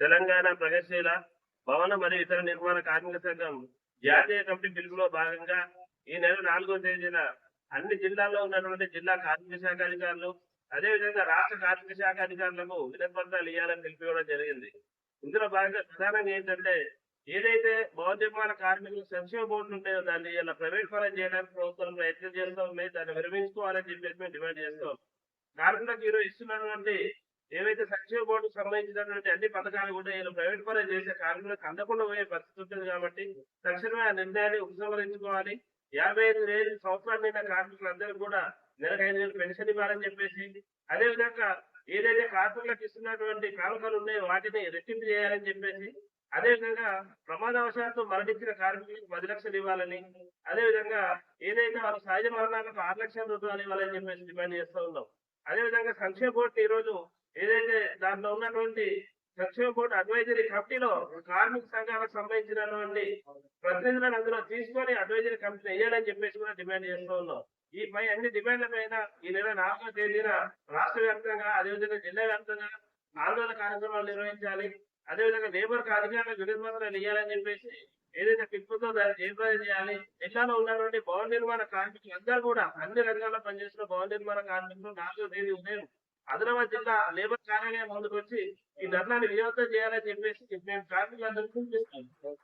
తెలంగాణ ప్రగతిశీల భవన మరియు ఇతర నిర్మాణ కార్మిక సంఘం జాతీయ కమిటీ పిలుపులో భాగంగా ఈ నెల నాలుగో తేదీన అన్ని జిల్లాల్లో ఉన్నటువంటి జిల్లా కార్మిక శాఖ అధికారులు అదేవిధంగా రాష్ట్ర కార్మిక శాఖ అధికారులకు వినపత్రాలు ఇవ్వాలని తెలిపివ్వడం జరిగింది. ఇందులో భాగంగా ప్రధానంగా ఏంటంటే ఏదైతే భవన నిర్మాణ కార్మికుల సంక్షేమ బోర్డులు ఉంటాయో దాన్ని ఇలా ప్రైవేట్ పరం చేయడానికి ప్రభుత్వం ప్రయత్నం చేస్తూ ఉన్నాయి దాన్ని విరమించుకోవాలని చెప్పేసి మేము డిమాండ్ చేస్తాం. కార్మికులకు ఈరోజు ఇస్తున్నటువంటి ఏవైతే కోర్టు సంబంధించినటువంటి అన్ని పథకాలు కూడా వీళ్ళు ప్రైవేట్ పరం చేసే కార్మికులకు అందకుండా పోయే పరిస్థితి ఉంటుంది కాబట్టి తక్షణమే ఆ నిర్ణయాన్ని ఉపసంహరించుకోవాలి. యాభై ఐదు వేలు సంవత్సరాల నిండా కార్మికులందరూ కూడా నెలకు ఐదు వేలు పెన్షన్ ఇవ్వాలని చెప్పేసి అదే విధంగా ఏదైతే కార్మికులకు ఇస్తున్నటువంటి కానుకలు ఉన్నాయో వాటిని రెట్టింపు చేయాలని చెప్పేసి అదే విధంగా ప్రమాదవశాత్తు మరణించిన కార్మికులకు పది లక్షలు ఇవ్వాలని అదే విధంగా ఏదైతే వారు సహజ మరణాలకు ఆరు లక్షల రూపాయలు ఇవ్వాలని చెప్పేసి డిమాండ్ చేస్తూ ఉన్నాం. అదే విధంగా సంక్షేమ బోర్డు ఈ రోజు దాంట్లో ఉన్నటువంటి సంక్షేమ బోర్డు అడ్వైజరీ కమిటీలో కార్మిక సంఘాలకు సంబంధించినటువంటి ప్రతినిధులను అందులో తీసుకొని అడ్వైజరీ కమిటీ వేయాలని చెప్పేసి కూడా డిమాండ్ చేస్తూ ఉన్నాం. ఈ పై అన్ని డిమాండ్ల పైన ఈ నెల నాలుగో తేదీన రాష్ట్ర వ్యాప్తంగా అదేవిధంగా జిల్లా వ్యాప్తంగా ఆందోళన కార్యక్రమాలు నిర్వహించాలి. అదేవిధంగా లేబర్ అధికారులకు వినతిపత్రాలు ఇవ్వాలని చెప్పేసి ఏదైతే పిలుపుతో దాన్ని ఏర్పాటు చేయాలి జిల్లాలో ఉన్నటువంటి భవన నిర్మాణ కార్మికులు అందరూ కూడా అన్ని రంగాల్లో పనిచేస్తున్న భవన నిర్మాణ కార్మికులు నాలుగో తేదీ ఉదయం ఆదిలాబాద్ జిల్లా లేబర్ కార్యాలయం ముందుకు వచ్చి ఈ ధర్నాన్ని విజయవంతం చేయాలని చెప్పేసి మేము కార్మికులందరికీ పిలుపునిస్తున్నాం.